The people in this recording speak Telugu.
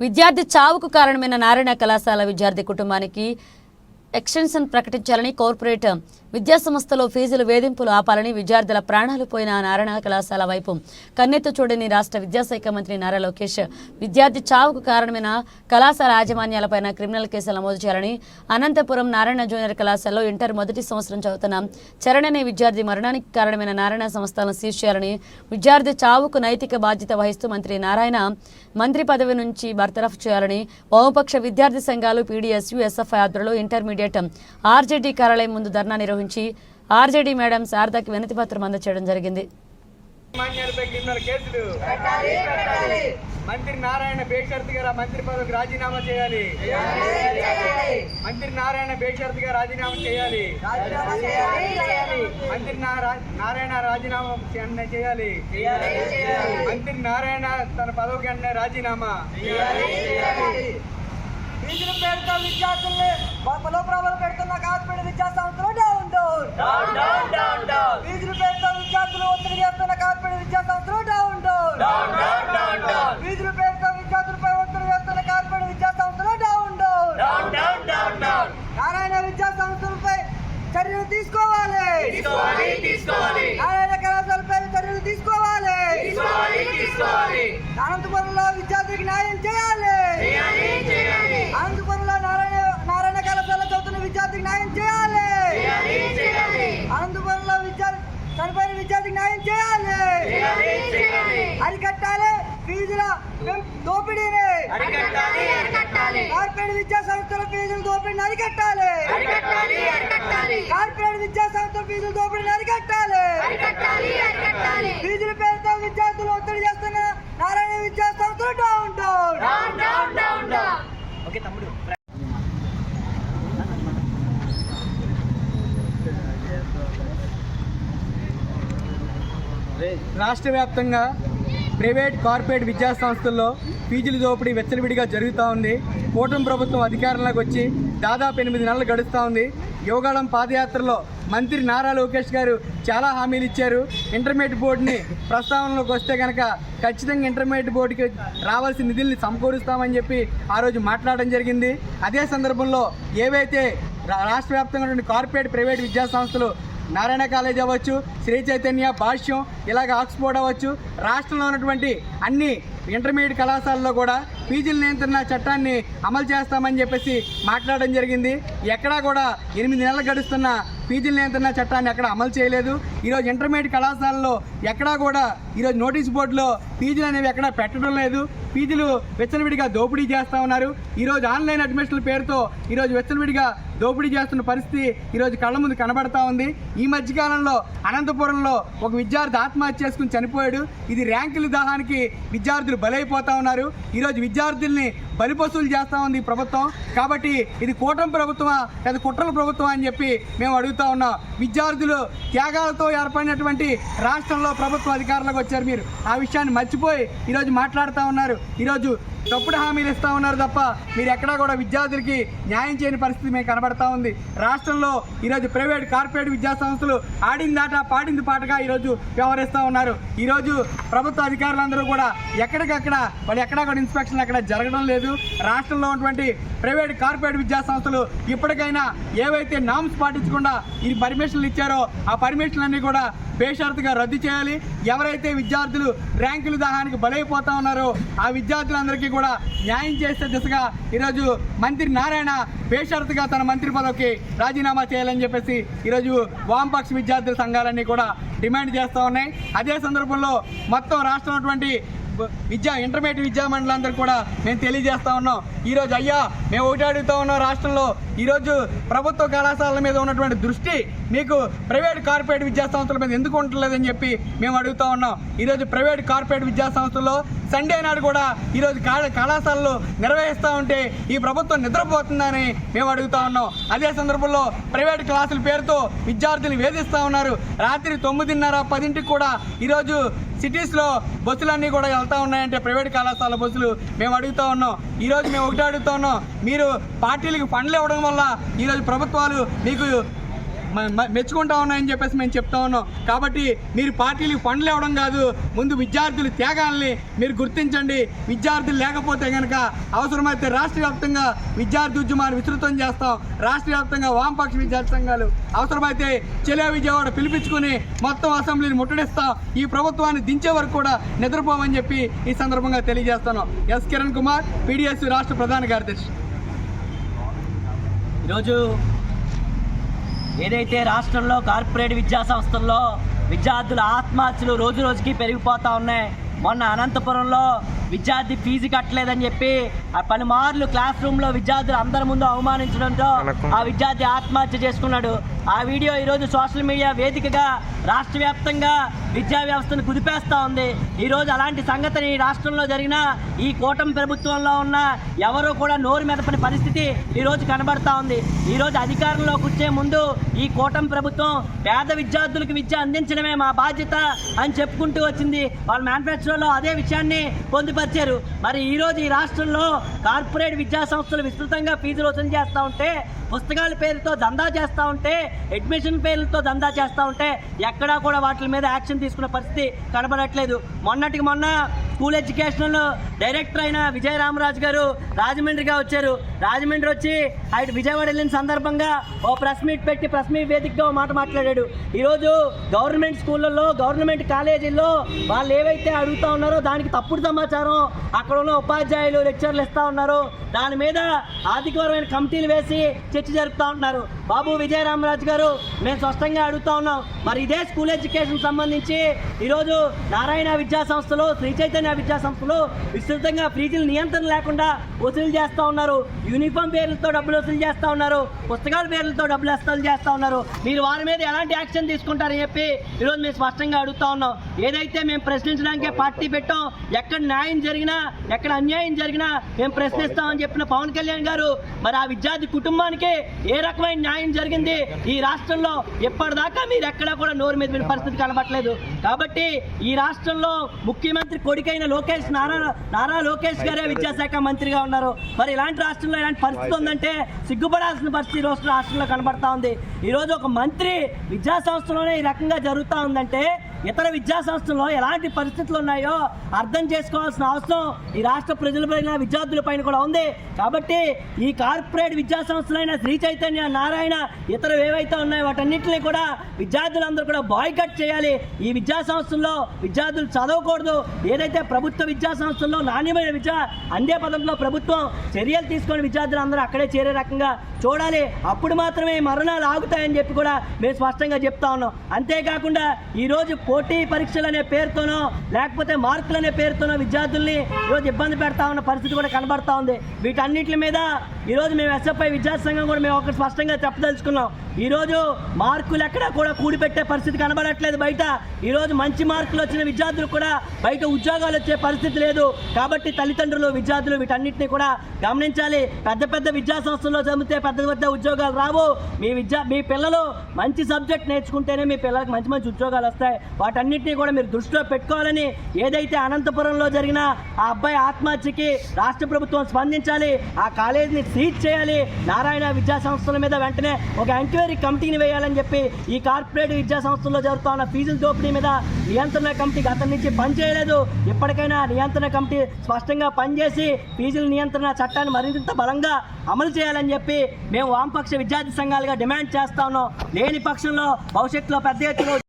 విద్యార్థి చావుకు కారణమైన నారాయణ కళాశాల విద్యార్థి కుటుంబానికి ఎక్స్టెన్షన్ ప్రకటించాలని కార్పొరేట్ విద్యాసంస్థలో ఫీజులు వేధింపులు ఆపాలని విద్యార్థుల ప్రాణాలు పోయిన నారాయణ కళాశాల వైపు కన్నెత్తు చూడని రాష్ట్ర విద్యాశాఖ మంత్రి నారా లోకేష్ విద్యార్థి చావుకు కారణమైన కళాశాల యాజమాన్యాలపైన క్రిమినల్ కేసులు నమోదు చేయాలని అనంతపురం నారాయణ జూనియర్ కళాశాలలో ఇంటర్ మొదటి సంవత్సరం చదువుతున్న చరణ్ అనే విద్యార్థి మరణానికి కారణమైన నారాయణ సంస్థలను సీజ్ చేయాలని విద్యార్థి చావుకు నైతిక బాధ్యత వహిస్తూ మంత్రి నారాయణ మంత్రి పదవి నుంచి బర్తరఫ్ చేయాలని వామపక్ష విద్యార్థి సంఘాలు పీడీఎస్యు ఎస్ఎఫ్ఐ ఆధ్వర్యంలో ఇంటర్మీడియట్ ఆర్జేడీ కార్యాలయం ముందు ధర్నా నిర్వహించి ఆర్జేడీ మేడం శారదాకి వినతి పత్రం అందచేయడం జరిగింది. మంత్రి నారాయణ బేషరత్ గారు ఆ మంత్రి పదవికి రాజీనామా చేయాలి. మంత్రి నారాయణ బేషరత్ గారు రాజీనామా చేయాలి. మంత్రి నారాయణ రాజీనామా చేయాలి. మంత్రి నారాయణ తన పదవికి అన్న రాజీనామా. ఫీజుల పేరుతో విద్యార్థుల్ని బలోప్రభలు పెడుతున్న కార్పొరేట్ విద్యా సంస్థలు డౌన్ డౌన్ ఫీజుల పేరుతో విద్యార్థులు ఒత్తిడి చేస్తున్న కార్పొరేట్ విద్యా సంస్థలు డౌన్ డౌన్ ఫీజుల పేరుతో విద్యార్థులపై ఒత్తిడి చేస్తున్న కార్పొరేట్ విద్యా సంస్థలు డౌన్ డౌన్ నారాయణ విద్యా సంస్థలపై చర్యలు తీసుకోవాలి. నారాయణ కళాశాలపై చర్యలు తీసుకోవాలి. అనంతపురంలో విద్యార్థికి న్యాయం చేయాలి అనంతపురంలో నారాయణ నారాయణ కళాశాల చదువుతున్న విద్యార్థికి న్యాయం చేయాలి అనంతపురంలో విద్యార్థి చనిపోయిన విద్యార్థికి న్యాయం చేయాలి. అరికట్టాలి ఫీజుల దోపిడీని. కార్పొరేట్ విద్యా సంస్థల ఫీజుల దోపిడీని అరికట్టాలి. కార్పొరేట్ విద్యా సంస్థల ఫీజుల దోపిడీని అరికట్టాలి. ఫీజుల పేరుతో విద్యార్థులు ఒత్తిడి చేస్తున్న నారాయణ విద్యా సంస్థలు డౌన్ డౌన్ ఓకే తమ్ముడు. రాష్ట్ర వ్యాప్తంగా ప్రైవేట్ కార్పొరేట్ విద్యా సంస్థల్లో ఫీజుల దోపిడీ వెచ్చలవిడిగా జరుగుతూ ఉంది. కూటమి ప్రభుత్వం అధికారంలోకి వచ్చి దాదాపు ఎనిమిది నెలలు గడుస్తూ ఉంది. యోగాళం పాదయాత్రలో మంత్రి నారా లోకేష్ గారు చాలా హామీలు ఇచ్చారు. ఇంటర్మీడియట్ బోర్డుని ప్రస్తావనలోకి వస్తే కనుక ఖచ్చితంగా ఇంటర్మీడియట్ బోర్డుకి రావాల్సిన నిధుల్ని సమకూరుస్తామని చెప్పి ఆ రోజు మాట్లాడడం జరిగింది. అదే సందర్భంలో ఏవైతే రా- రాష్ట్ర వ్యాప్తంగా కార్పొరేట్ ప్రైవేట్ విద్యాసంస్థలు నారాయణ కాలేజ్ అవ్వచ్చు శ్రీ చైతన్య భాష్యం ఇలాగ ఆక్స్ఫోర్డ్ అవ్వచ్చు. రాష్ట్రంలో ఉన్నటువంటి అన్ని ఇంటర్మీడియట్ కళాశాలలో కూడా పీజీల నియంత్రణ చట్టాన్ని అమలు చేస్తామని చెప్పేసి మాట్లాడడం జరిగింది. ఎక్కడా కూడా ఎనిమిది నెలలు గడుస్తున్న పీజీల నియంత్రణ చట్టాన్ని ఎక్కడ అమలు చేయలేదు. ఈరోజు ఇంటర్మీడియట్ కళాశాలలో ఎక్కడా కూడా ఈరోజు నోటీస్ బోర్డులో పీజీలు అనేవి ఎక్కడా పెట్టడం లేదు. ఫీజులు వెచ్చలవిడిగా దోపిడీ చేస్తూ ఉన్నారు. ఈరోజు ఆన్లైన్ అడ్మిషన్ల పేరుతో ఈరోజు వెచ్చలవిడిగా దోపిడీ చేస్తున్న పరిస్థితి ఈరోజు కళ్ళ ముందు కనబడతా ఉంది. ఈ మధ్యకాలంలో అనంతపురంలో ఒక విద్యార్థి ఆత్మహత్య చేసుకుని చనిపోయాడు. ఇది ర్యాంకుల దాహానికి విద్యార్థులు బలైపోతా ఉన్నారు. ఈరోజు విద్యార్థుల్ని బలిపశువులు చేస్తా ఉంది ఈ ప్రభుత్వం. కాబట్టి ఇది కూటమి ప్రభుత్వమా లేదా కుట్రల ప్రభుత్వం అని చెప్పి మేము అడుగుతా ఉన్నాం. విద్యార్థులు త్యాగాలతో ఏర్పడినటువంటి రాష్ట్రంలో ప్రభుత్వ అధికారులకు వచ్చారు మీరు. ఆ విషయాన్ని మర్చిపోయి ఈరోజు మాట్లాడుతూ ఉన్నారు. ఈరోజు తప్పుడు హామీలు ఇస్తా ఉన్నారు తప్ప మీరు ఎక్కడా కూడా విద్యార్థులకి న్యాయం చేయని పరిస్థితి మేము కనబడతా ఉంది. రాష్ట్రంలో ఈరోజు ప్రైవేట్ కార్పొరేట్ విద్యా సంస్థలు ఆడింది దాట పాడింది పాటగా ఈరోజు వ్యవహరిస్తూ ఉన్నారు. ఈరోజు ప్రభుత్వ అధికారులందరూ కూడా ఎక్కడికక్కడ వాళ్ళు ఎక్కడా కూడా ఇన్స్పెక్షన్ అక్కడ జరగడం లేదు. రాష్ట్రంలో ఉన్నటువంటి ప్రైవేట్ కార్పొరేట్ విద్యా సంస్థలు ఇప్పటికైనా ఏవైతే నామ్స్ పాటించకుండా ఈ పర్మిషన్లు ఇచ్చారో ఆ పర్మిషన్లన్నీ కూడా బేషరతుగా రద్దు చేయాలి. ఎవరైతే విద్యార్థులు ర్యాంకుల దాహానికి బలైపోతా ఉన్నారో ఆ విద్యార్థులందరికీ కూడా న్యాయం చేసే దిశగా ఈరోజు మంత్రి నారాయణ బేషరతుగా తన మంత్రి పదవికి రాజీనామా చేయాలని చెప్పేసి ఈరోజు వామపక్ష విద్యార్థుల సంఘాలన్నీ కూడా డిమాండ్ చేస్తూ ఉన్నాయి. అదే సందర్భంలో మొత్తం రాష్ట్రం విద్యా ఇంటర్మీడియట్ విద్యా మండలందరూ కూడా మేము తెలియజేస్తా ఉన్నాం. ఈరోజు అయ్యా మేము ఒకటి అడుగుతా ఉన్నాం రాష్ట్రంలో ఈరోజు ప్రభుత్వ కళాశాలల మీద ఉన్నటువంటి దృష్టి మీకు ప్రైవేట్ కార్పొరేట్ విద్యా సంస్థల మీద ఎందుకు ఉండలేదని చెప్పి మేము అడుగుతా ఉన్నాం. ఈరోజు ప్రైవేట్ కార్పొరేట్ విద్యా సంస్థల్లో సండే నాడు కూడా ఈరోజు కళాశాలలు నిర్వహిస్తూ ఉంటే ఈ ప్రభుత్వం నిద్రపోతుందని మేము అడుగుతా ఉన్నాం. అదే సందర్భంలో ప్రైవేట్ క్లాసుల పేరుతో విద్యార్థులు వేధిస్తూ ఉన్నారు. రాత్రి తొమ్మిదిన్నర పదింటికి కూడా ఈరోజు సిటీస్లో బస్సులన్నీ కూడా వెళ్తా ఉన్నాయంటే ప్రైవేట్ కళాశాల బస్సులు మేము అడుగుతా ఉన్నాం. ఈరోజు మేము ఒకటే అడుగుతా ఉన్నాం. మీరు పార్టీలకు ఫండ్లు ఇవ్వడం వల్ల ఈరోజు ప్రభుత్వాలు మీకు మెచ్చుకుంటా ఉన్నాయని చెప్పేసి మేము చెప్తా ఉన్నాం. కాబట్టి మీరు పార్టీలకు ఫండ్లు ఇవ్వడం కాదు ముందు విద్యార్థులు త్యాగాల్ని మీరు గుర్తించండి. విద్యార్థులు లేకపోతే కనుక అవసరమైతే రాష్ట్ర వ్యాప్తంగా విద్యార్థి ఉద్యమాన్ని విస్తృతం చేస్తాం. రాష్ట్ర వ్యాప్తంగా వామపక్ష విద్యార్థి సంఘాలు అవసరమైతే చెలే విజయవాడ పిలిపించుకుని మొత్తం అసెంబ్లీని ముట్టడిస్తాం. ఈ ప్రభుత్వాన్ని దించే వరకు కూడా నిద్రపోమని చెప్పి ఈ సందర్భంగా తెలియజేస్తాను ఎస్ కిరణ్ కుమార్ పీడిఎస్ రాష్ట్ర ప్రధాన కార్యదర్శి. ఈరోజు ఏదైతే రాష్ట్రంలో కార్పొరేట్ విద్యా సంస్థల్లో విద్యార్థుల ఆత్మహత్యలు రోజు రోజుకి పెరిగిపోతా ఉన్నాయి మొన్న అనంతపురంలో విద్యార్థి ఫీజు కట్టలేదని చెప్పి ఆ పలుమార్లు క్లాస్ రూమ్లో విద్యార్థులు అందరి ముందు అవమానించడంతో ఆ విద్యార్థి ఆత్మహత్య చేసుకున్నాడు. ఆ వీడియో ఈరోజు సోషల్ మీడియా వేదికగా రాష్ట్ర వ్యాప్తంగా విద్యా వ్యవస్థను కుదిపేస్తా ఉంది. ఈరోజు అలాంటి సంగతిని ఈ రాష్ట్రంలో జరిగిన ఈ కూటమి ప్రభుత్వంలో ఉన్న ఎవరు కూడా నోరు మెదపని పరిస్థితి ఈరోజు కనబడతా ఉంది. ఈరోజు అధికారంలో కూర్చే ముందు ఈ కూటమి ప్రభుత్వం పేద విద్యార్థులకు విద్య అందించడమే మా బాధ్యత అని చెప్పుకుంటూ వచ్చింది. వాళ్ళ మేనిఫెస్టోలో అదే విషయాన్ని పొందుపరిచారు మరి ఈరోజు ఈ రాష్ట్రంలో కార్పొరేట్ విద్యా సంస్థలు విస్తృతంగా ఫీజులు వసూలు చేస్తూ ఉంటే పుస్తకాల పేరుతో దందా చేస్తూ ఉంటే అడ్మిషన్ పేర్లతో దందా చేస్తూ ఉంటే ఎక్కడా కూడా వాటి మీద యాక్షన్ తీసుకునే పరిస్థితి కనబడట్లేదు. మొన్నటికి మొన్న స్కూల్ ఎడ్యుకేషన్లో డైరెక్టర్ అయిన విజయ రామరాజు గారు రాజమండ్రిగా వచ్చారు. రాజమండ్రి వచ్చి ఆయన విజయవాడ వెళ్ళిన సందర్భంగా ఓ ప్రెస్ మీట్ పెట్టి ప్రెస్ మీట్ వేదికగా ఓ మాట మాట్లాడాడు. ఈరోజు గవర్నమెంట్ స్కూళ్ళల్లో గవర్నమెంట్ కాలేజీల్లో వాళ్ళు ఏవైతే అడుగుతా ఉన్నారో దానికి తప్పుడు సమాచారం అక్కడ ఉన్న ఉపాధ్యాయులు లెక్చర్లు ఇస్తా ఉన్నారు. దాని మీద ఆర్థికపరమైన కమిటీలు వేసి చర్చ జరుపుతా ఉంటున్నారు. బాబు విజయరామరాజు గారు మేము స్పష్టంగా అడుగుతా ఉన్నాం. మరి ఇదే స్కూల్ ఎడ్యుకేషన్ సంబంధించి ఈరోజు నారాయణ విద్యా సంస్థలు శ్రీ చైతన్య విద్యా సంస్థలు విస్తృతంగా ఫీజులు నియంత్రణ లేకుండా వసూలు చేస్తూ ఉన్నారు. యూనిఫామ్ పేర్లతో డబ్బులు వసూలు చేస్తూ ఉన్నారు. పుస్తకాల పేర్లతో డబ్బులు వసూలు చేస్తూ ఉన్నారు. మీరు వారి మీద ఎలాంటి యాక్షన్ తీసుకుంటారని చెప్పి ఈరోజు మేము స్పష్టంగా అడుగుతా ఉన్నాం. ఏదైతే మేము ప్రశ్నించడానికే పార్టీ పెట్టాం ఎక్కడ న్యాయం జరిగినా ఎక్కడ అన్యాయం జరిగినా మేము ప్రశ్నిస్తామని చెప్పిన పవన్ కళ్యాణ్ గారు మరి ఆ విద్యార్థి కుటుంబానికి ఏ రకమైన న్యాయం జరిగింది. ఈ రాష్ట్రంలో ఎప్పటిదాకా మీరు ఎక్కడా కూడా నోరు మీద పరిస్థితి కనబట్టలేదు కాబట్టి ఈ రాష్ట్రంలో ముఖ్యమంత్రి కొడుకైన లోకేష్ నారా నారా లోకేష్ గారే విద్యాశాఖ మంత్రిగా ఉన్నారు. మరి ఇలాంటి రాష్ట్రంలో ఇలాంటి పరిస్థితి ఉందంటే సిగ్గుపడాల్సిన పరిస్థితి ఈ రోజు రాష్ట్రంలో కనబడతా ఉంది. ఈరోజు ఒక మంత్రి విద్యా సంస్థలోనే ఈ రకంగా జరుగుతూ ఉందంటే ఇతర విద్యా సంస్థల్లో ఎలాంటి పరిస్థితులు ఉన్నాయో అర్థం చేసుకోవాల్సిన అవసరం ఈ రాష్ట్ర ప్రజలపైన విద్యార్థులపైన కూడా ఉంది. కాబట్టి ఈ కార్పొరేట్ విద్యా సంస్థలైన శ్రీ చైతన్య నారాయణ ఇతర ఏవైతే ఉన్నాయో వాటన్నింటినీ కూడా విద్యార్థులందరూ కూడా బాయ్కట్ చేయాలి. ఈ విద్యా సంస్థల్లో విద్యార్థులు చదవకూడదు. ఏదైతే ప్రభుత్వ విద్యా సంస్థల్లో నాణ్యమైన విద్య అందే పదంలో ప్రభుత్వం చర్యలు తీసుకొని విద్యార్థులందరూ అక్కడే చేరే రకంగా చూడాలి. అప్పుడు మాత్రమే మరణాలు ఆగుతాయని చెప్పి కూడా మేము స్పష్టంగా చెప్తా ఉన్నాం. అంతేకాకుండా ఈరోజు పోటీ పరీక్షలు అనే పేరుతోనో లేకపోతే మార్కులు అనే పేరుతోనో విద్యార్థుల్ని ఈరోజు ఇబ్బంది పెడతా ఉన్న పరిస్థితి కూడా కనబడతా ఉంది. వీటన్నిటి మీద ఈరోజు మేము ఎస్ఎఫ్ఐ విద్యార్థి సంఘం కూడా మేము ఒకటి స్పష్టంగా చెప్పదలుచుకున్నాం ఈరోజు మార్కులు ఎక్కడా కూడా కూడిపెట్టే పరిస్థితి కనబడట్లేదు బయట. ఈరోజు మంచి మార్కులు వచ్చిన విద్యార్థులు కూడా బయట ఉద్యోగాలు వచ్చే పరిస్థితి లేదు. కాబట్టి తల్లిదండ్రులు విద్యార్థులు వీటన్నిటిని కూడా గమనించాలి. పెద్ద పెద్ద విద్యా సంస్థల్లో చదివితే పెద్ద పెద్ద ఉద్యోగాలు రావు. మీ విద్యా మీ పిల్లలు మంచి సబ్జెక్ట్ నేర్చుకుంటేనే మీ పిల్లలకు మంచి మంచి ఉద్యోగాలు వస్తాయి. వాటన్నిటిని కూడా మీరు దృష్టిలో పెట్టుకోవాలని ఏదైతే అనంతపురంలో జరిగిన ఆ అబ్బాయి ఆత్మహత్యకి రాష్ట్ర ప్రభుత్వం స్పందించాలి ఆ కాలేజీని సీజ్ చేయాలి. నారాయణ విద్యా సంస్థల మీద వెంటనే ఒక ఎంక్వైరీ కమిటీని వేయాలని చెప్పి ఈ కార్పొరేట్ విద్యా సంస్థల్లో జరుగుతున్న ఫీజుల దోపిడీ మీద నియంత్రణ కమిటీ గతం నుంచి పనిచేయలేదు. ఇప్పటికైనా నియంత్రణ కమిటీ స్పష్టంగా పనిచేసి ఫీజుల నియంత్రణ చట్టాన్ని మరింత బలంగా అమలు చేయాలని చెప్పి మేము వామపక్ష విద్యార్థి సంఘాలుగా డిమాండ్ చేస్తా ఉన్నాం. లేని పక్షంలో భవిష్యత్తులో పెద్ద ఎత్తున